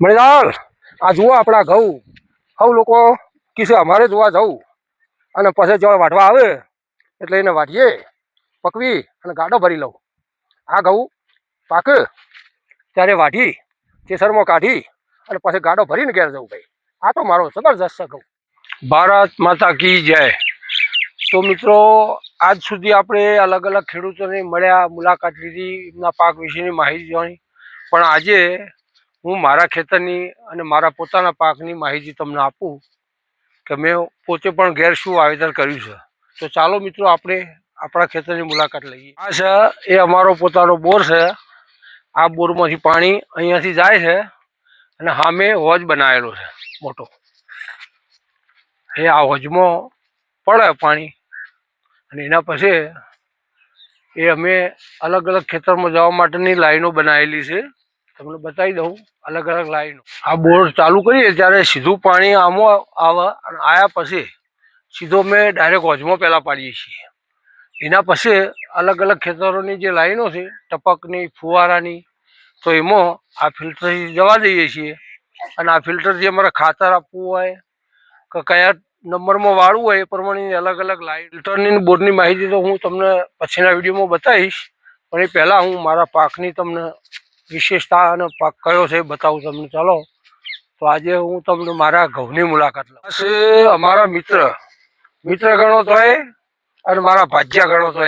મણિલાલ આ જુઓ આપણા ઘઉં. હવ લોકો કીશે અમારે જોવા જવું. અને પછી જો વાઢવા આવે, એટલે એને વાઢીએ, પકવી અને ગાડો ભરી લઉં. આ ઘઉં પાક, ત્યારે વાઢી, કેસરમાં કાઢી અને પછી ગાડો ભરીને ઘેર જવું ભાઈ. આ તો મારો જબરજસ્ત છે ઘઉં. ભારત માતા કી જય. તો મિત્રો, આજ સુધી આપણે અલગ અલગ ખેડૂતોને મળ્યા, મુલાકાત લીધી, એમના પાક વિશેની માહિતી જોવાની પણ આજે હું મારા ખેતરની અને મારા પોતાના પાકની માહિતી તમને આપું કે મેં પોતે પણ ઘેર શું વાવેતર કર્યું છે. તો ચાલો મિત્રો, આપણે આપણા ખેતરની મુલાકાત લઈએ. આ છે, એ અમારો પોતાનો બોર છે. આ બોરમાંથી પાણી અહીંયાથી જાય છે અને સામે હોજ બનાવેલો છે, મોટો. એ આ હોજમાં પડે પાણી અને એના પછી એ અમે અલગ અલગ ખેતરમાં જવા માટેની લાઈનો બનાવેલી છે. તમને બતાવી દઉં અલગ અલગ લાઈનો. આ બોર ચાલુ કરીએ ત્યારે સીધું પાણી આમાં આવે અને આયા પછી સીધો અમે ડાયરેક્ટ હોજમાં પહેલાં પાડીએ છીએ. એના પછી અલગ અલગ ખેતરોની જે લાઈનો છે, ટપકની, ફુવારાની, તો એમાં આ ફિલ્ટરથી જવા દઈએ છીએ. અને આ ફિલ્ટરથી અમારે ખાતર આપવું હોય કે કયા નંબરમાં વાળવું હોય એ પ્રમાણે અલગ અલગ લાઈન. ફિલ્ટરની બોરની માહિતી તો હું તમને પછીના વિડીયોમાં બતાવીશ. પણ એ પહેલાં હું મારા પાકની તમને વિશેષતા અને પાક કયો છે બતાવું તમને. ચાલો તો આજે હું તમને મારા ઘઉંની મુલાકાત લઉં. અમારા મિત્ર. મિત્ર ગણો તોય અને મારા ભાજ્યા ગણો તો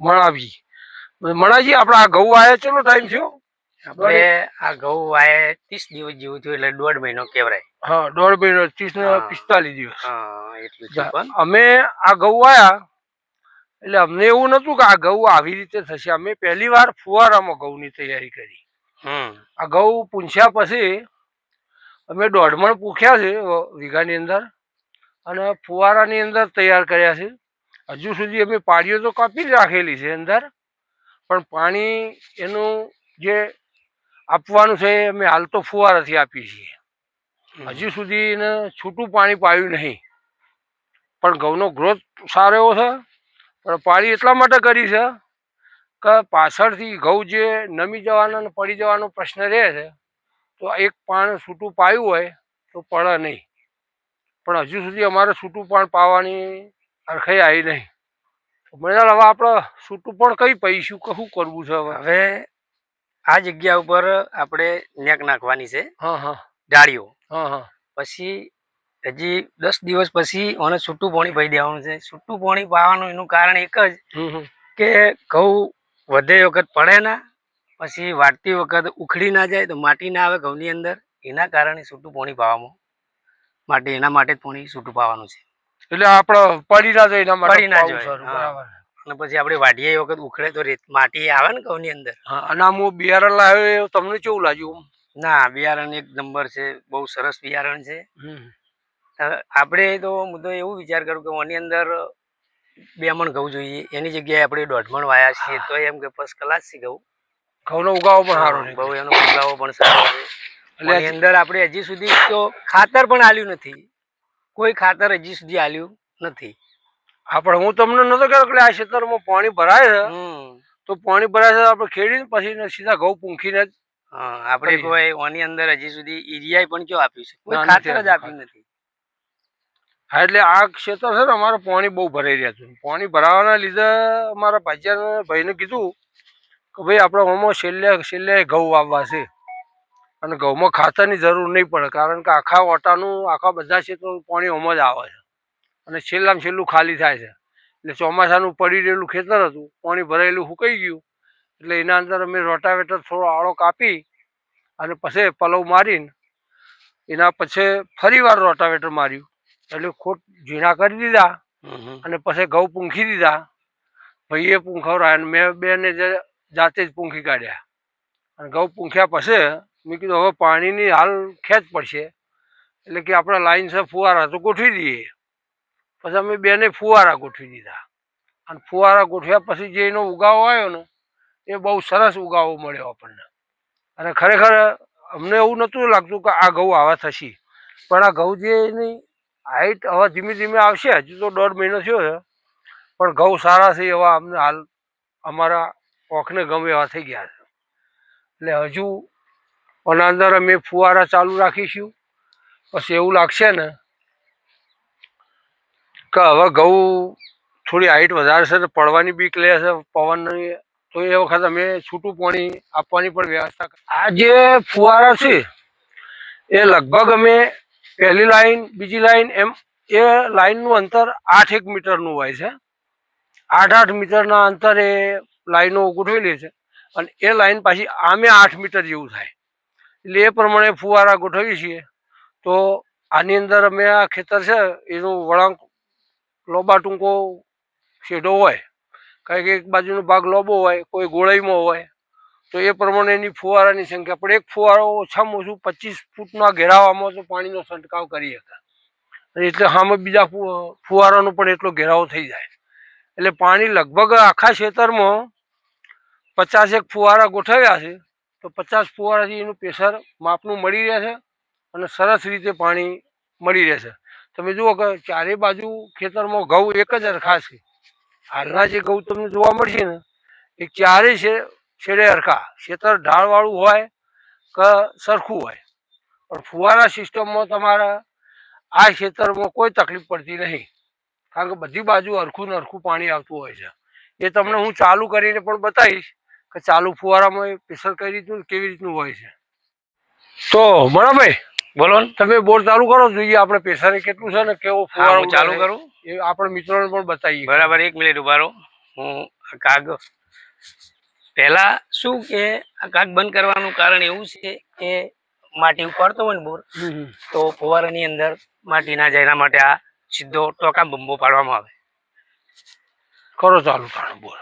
મણાવી. મણાજી આપણે આ ઘઉં આવ્યા ચલો ટાઈમ થયો? આપણે આ ઘઉં વાય ત્રીસ દિવસ જેવું થયું એટલે દોઢ મહિનો કેવરાય હા દોઢ મહિનો ત્રીસ ને. પિસ્તાલીસ દિવસ. હા એટલું અમે આ ઘઉં આયા એટલે અમને એવું નતું કે આ ઘઉં આવી રીતે થશે. અમે પહેલી વાર ફુવારામાં ઘઉંની તૈયારી કરી. આ ઘઉં પૂંછ્યા પછી અમે દોઢમણ પૂખ્યા છે વીઘાની અંદર. અને ફુવારાની અંદર તૈયાર કર્યા છે. હજુ સુધી અમે પાડીઓ તો કાપી જ રાખેલી છે અંદર. પણ પાણી એનું જે આપવાનું છે એ અમે હાલ તો ફુવારાથી આપીએ છીએ. હજુ સુધી એને છૂટું પાણી પાયું નહીં. પણ ઘઉંનો ગ્રોથ સારો એવો છે. પણ પાણી એટલા માટે કરી છે કે પાછળથી ઘઉં જે નમી જવાનો અને પડી જવાનો પ્રશ્ન રહે છે તો એક પાણ છૂટું પાયું હોય તો પડે નહીં. પણ હજુ સુધી અમારે છૂટું પાણ પાવાની અરખાઈ આવી નહીં. તો હવે આપણે છૂટું પણ કઈ પૈસું? કહું શું કરવું છે હવે? હવે આ જગ્યા ઉપર આપણે નેક નાખવાની છે. હા હા. ડાળીઓ. હા હા. પછી હજી દસ દિવસ પછી મને છૂટું પાણી પાઈ દેવાનું છે. છૂટું પાણી પાવાનું એનું કારણ એક જ કે ઘઉં વધે વખત પડે ના પછી વાટતી વખત ઉખડી ના જાય તો માટી ના આવે ઘઉંની અંદર. એના કારણે છૂટું પાણી પાવામાં માટે એના માટે જ પાણી છૂટું પાવાનું છે. એટલે આપણે પડી ના જાય એના માટે પડી ના જાય, બરાબર. અને પછી આપણે વાઢીએ એ વખત ઉખડે તો રેત માટી આવે ને ઘઉંની અંદર. હા અને આમ હું બિયારણ લાવ્યો તમને કેવું લાગ્યું? ના બિયારણ એક નંબર છે. બહુ સરસ બિયારણ છે. આપણે તો હું તો એવું વિચાર કરું કે આની અંદર બે મણ ઘઉં જોઈએ. એની જગ્યાએ આપણે દોઢ મણ વાયા છીએ તો એમ કે ફર્સ્ટ ક્લાસથી ઘઉં. ઘઉંનો ઉગાવો પણ સારો છે. બહુ એનો ઉગાવો પણ સારો છે. એટલે અંદર આપણે હજી સુધી તો ખાતર પણ આલ્યું નથી. કોઈ ખાતર હજી સુધી આલ્યું નથી. આપણે હું તમને નતો કહેતો કે આ ક્ષેત્રમાં પાણી ભરાય છે. તો પાણી ભરાય છે આપણે ખેડીને પછી સીધા ઘઉં પૂંખીને જ આપણે. કોઈ ઓની અંદર હજી સુધી યુરિયા પણ કયો આપ્યું છે? કોઈ ખાતર જ. આપ્યું નથી. હા, એટલે આ ક્ષેત્ર છે ને, અમારે પાણી બહુ ભરાઈ રહ્યા છે. પાણી ભરાવાના લીધે અમારા ભાઈચારા ભાઈને કીધું કે ભાઈ, આપણે આમાં છેલ્લે છેલ્લે ઘઉં વાવવા છે. અને ઘઉંમાં ખાતરની જરૂર નહીં પડે, કારણ કે આખા ઓટાનું, આખા બધા ક્ષેત્રો પાણી આમાં જ આવે છે. અને છેલ્લામાં છેલ્લું ખાલી થાય છે. એટલે ચોમાસાનું પડી રહેલું ખેતર હતું, પાણી ભરાયેલું સુકાઈ ગયું. એટલે એના અંદર અમે રોટાવેટર થોડો આળો કાપી અને પછી પલવ મારીને એના પછી ફરી વાર રોટાવેટર માર્યું. એટલે ખોટ ઝીણા કરી દીધા. અને પછી ઘઉં પૂંખી દીધા. ભાઈએ પૂંખવરાય અને મેં બેને જાતે જ પૂંખી કાઢ્યા. અને ઘઉં પૂંખ્યા પછી મેં કીધું હવે પાણીની હાલ ખેંચ પડશે. એટલે કે આપણે લાઈન છે ફુવારા તો ગોઠવી દઈએ. પછી અમે બેને ફુવારા ગોઠવી દીધા. અને ફુવારા ગોઠવ્યા પછી જે એનો ઉગાવો આવ્યો ને એ બહુ સરસ ઉગાવો મળ્યો આપણને. અને ખરેખર અમને એવું નહોતું લાગતું કે આ ઘઉં આવા થશે. પણ આ ઘઉં જે એની હાઈટ હવે ધીમે ધીમે આવશે. હજુ તો દોઢ મહિનો થયો છે. પણ ઘઉં સારા છે એવા અમને હાલ અમારા ઓખને ગમે એવા થઈ ગયા છે. એટલે હજુ એના અંદર અમે ફુવારા ચાલુ રાખીશું. પછી એવું લાગશે ને કે હવે ઘઉં થોડી હાઈટ વધારે છે તો પડવાની બીક લે છે પવનની, તો એ વખત અમે છૂટું પાણી આપવાની પણ વ્યવસ્થા આ જે ફુવારા છે, એ લગભગ અમે પહેલી લાઈન, બીજી લાઈન, એમ એ લાઈનનું અંતર આઠ એક મીટરનું હોય છે. આઠ આઠ મીટરના અંતરે લાઈનો ગોઠવેલી છે અને એ લાઈન પાછી આમે આઠ મીટર જેવું થાય. એટલે એ પ્રમાણે ફુવારા ગોઠવીએ છીએ. તો આની અંદર અમે આ ખેતર છે, એનું વળાંક લોબા ટૂંકો શેઢો હોય. કંઈક એક બાજુનો ભાગ લોબો હોય, કોઈ ગોળાઈમાં હોય તો એ પ્રમાણે એની ફુવારાની સંખ્યા. પણ એક ફુવારો ઓછામાં ઓછું પચીસ ફૂટના ઘેરાવામાં તો પાણીનો છંટકાવ કરી હતા એટલે સામે બીજા ફુવારાનો પણ એટલો ઘેરાવો થઈ જાય. એટલે પાણી લગભગ આખા ખેતરમાં પચાસ એક ફુવારા ગોઠવ્યા છે, તો પચાસ ફુવારાથી એનું પ્રેશર માપનું મળી રહે છે અને સરસ રીતે પાણી મળી રહેશે તમે જુઓ કે ચારે બાજુ ખેતરમાં ઘઉં એક જ હરખા છે. હાલના જે ઘઉં તમને જોવા મળશે ને, એ ચારેય છે છેડે હરખા. ખેતર ઢાળવાળું હોય કે સરખું હોય. પણ ફુવારા સિસ્ટમમાં તમારા આ ખેતરમાં કોઈ તકલીફ પડતી નહીં. કારણ કે બધી બાજુ હરખું ને હરખું પાણી આવતું હોય છે. એ તમને હું ચાલુ કરીને પણ બતાવીશ કે ચાલુ ફુવારામાં પ્રેશર કઈ રીતનું કેવી રીતનું હોય છે. તો મણાભાઈ બોલો તમે બોર ચાલુ કરો જોઈએ આપણે પ્રેશર કેટલું છે ને કેવો ફુવારો ચાલુ. કરું. એ આપણે મિત્રોને પણ બતાવીએ. બરાબર એક મિનિટ ઊભા રહો. હું કાગ પહેલા શું કે આ કાગ બંધ કરવાનું કારણ એવું છે કે માટી ઉપાડતો હોય ને બોર. તો ફુવારાની અંદર માટી ના જાય એના માટે આ સીધો ટોકા બંબો પાડવામાં આવે. કરો ચાલુ પાડો બોર.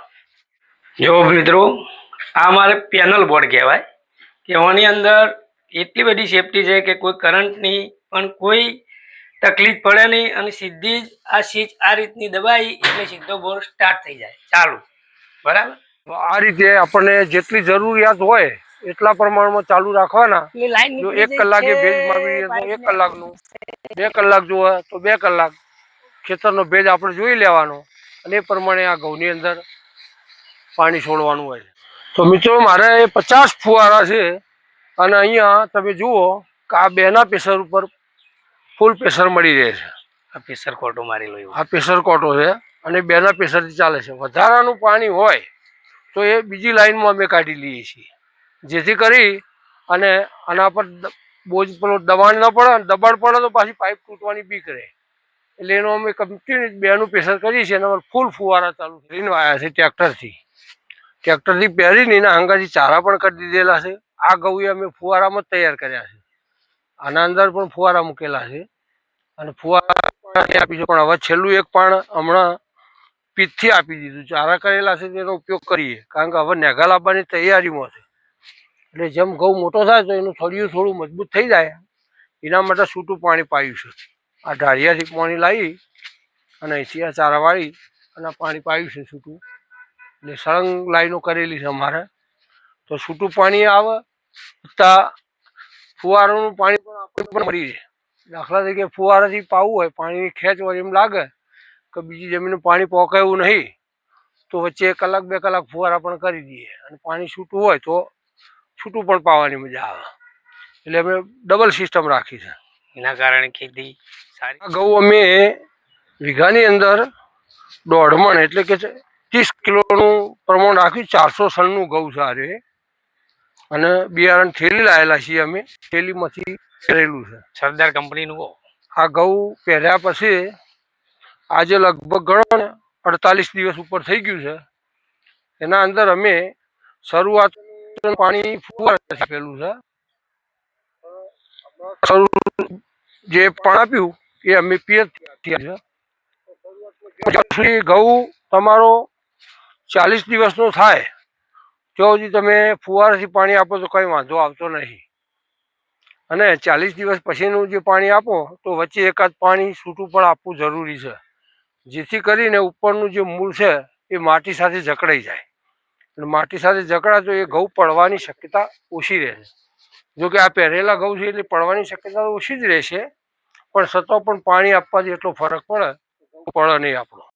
જો મિત્રો આ અમારે પેનલ બોર્ડ કહેવાય કે આની અંદર એટલી બધી સેફટી છે કે કોઈ કરંટની પણ કોઈ તકલીફ પડે નહીં અને સીધી જ આ સ્વિચ આ રીતની દબાઈ એટલે સીધો બોર સ્ટાર્ટ થઈ જાય ચાલુ. બરાબર? આ રીતે આપણને જેટલી જરૂરિયાત હોય એટલા પ્રમાણમાં ચાલુ રાખવાના. જો એક કલાકે ભેજ માપી તો એક કલાકનું. બે કલાક જોવે તો બે કલાક. ખેતરનો ભેજ આપણે જોઈ લેવાનો અને એ પ્રમાણે આ ઘઉંની અંદર પાણી છોડવાનું હોય છે. તો મિત્રો મારે એ પચાસ ફુવારા છે અને અહીંયા તમે જુઓ કે આ બેના પ્રેશર ઉપર ફૂલ પ્રેશર મળી રહે છે. આ પ્રેશર કોટો મારી લો આ પ્રેશર કોટો છે અને બેના પ્રેશરથી ચાલે છે. વધારાનું પાણી હોય તો એ બીજી લાઈનમાં અમે કાઢી લઈએ છીએ. જેથી કરી અને આના પર બોજ પેલો દબાણ ન પડે અને દબાણ પડે તો પાછી પાઇપ તૂટવાની બીક રહે. એટલે એનું અમે કન્ટિન્યુ બેનું પ્રેશર કરીએ છીએ અને અમારે ફૂલ ફુવારા ચાલુ કરીને આવ્યા છે ટ્રેક્ટરથી. ટ્રેક્ટરથી પહેરીને એના હંગાથી ચારા પણ કરી દીધેલા છે. આ ગૌએ અમે ફુવારામાં તૈયાર કર્યા છે. આના અંદર પણ ફુવારા મૂકેલા છે. અને ફુવારા આપી છે. પણ હવે છેલ્લું એક પણ હમણાં પીઠથી આપી દીધું ચારા કરેલા છે તેનો ઉપયોગ કરીએ. કારણ કે હવે નેગા લાવવાની તૈયારીમાં છે. એટલે જેમ ઘઉં મોટો થાય તો એનું થળિયું થોડું મજબૂત થઈ જાય. એના માટે છૂટું પાણી પાયું છે. આ ઢાળિયાથી પાણી લાવી અને અહીંથી આ ચારા વાળી અને પાણી પાયું છે છૂટું. એટલે સળંગ લાઈનો કરેલી છે અમારે. તો છૂટું પાણી આવે તા ફુવારાનું પાણી પણ આપણે પણ મળી જાય દાખલા તરીકે ફુવારાથી પાવું હોય, પાણીની ખેંચ હોય એમ લાગે કે બીજી જમીનનું પાણી પોકાયું નહીં તો વચ્ચે એક કલાક બે કલાક ફુવારા પણ કરી દઈએ. અને પાણી છૂટું હોય તો છૂટું પણ પાવાની મજા આવે. એટલે અમે ડબલ સિસ્ટમ રાખી છે. એના કારણે ખેતી સારી ઘઉં અમે વીઘાની અંદર દોઢ મણ એટલે કે ત્રીસ કિલોનું પ્રમાણ રાખ્યું ચારસો સણનું ઘઉં સારું અને બિયારણ થેલી લાવેલા છીએ અમે. થેલીમાંથી કરેલું છે. સરદાર કંપનીનું? આ ઘઉં પહેર્યા પછી આજે લગભગ ગણો ને અડતાલીસ દિવસ ઉપર થઈ ગયું છે. એના અંદર અમે શરૂઆત પાણી આપેલું છે. જે પણ આપ્યું એ અમે છે ઘઉં તમારો ચાલીસ દિવસનો થાય. તો હજી તમે ફુવારાથી પાણી આપો તો કંઈ વાંધો આવતો નહીં. અને ચાલીસ દિવસ પછીનું જે પાણી આપો તો વચ્ચે એકાદ પાણી છૂટું પણ આપવું જરૂરી છે. જેથી કરીને ઉપરનું જે મૂળ છે એ માટી સાથે જકડાઈ જાય. અને માટી સાથે જકડાતો એ ઘઉં પડવાની શક્યતા ઓછી રહેશે જોકે આ પહેરેલા ઘઉં છે એટલે પડવાની શક્યતા ઓછી જ રહેશે, પણ છતાં પણ પાણી આપવાથી એટલો ફરક પડે પડે નહીં આપણો.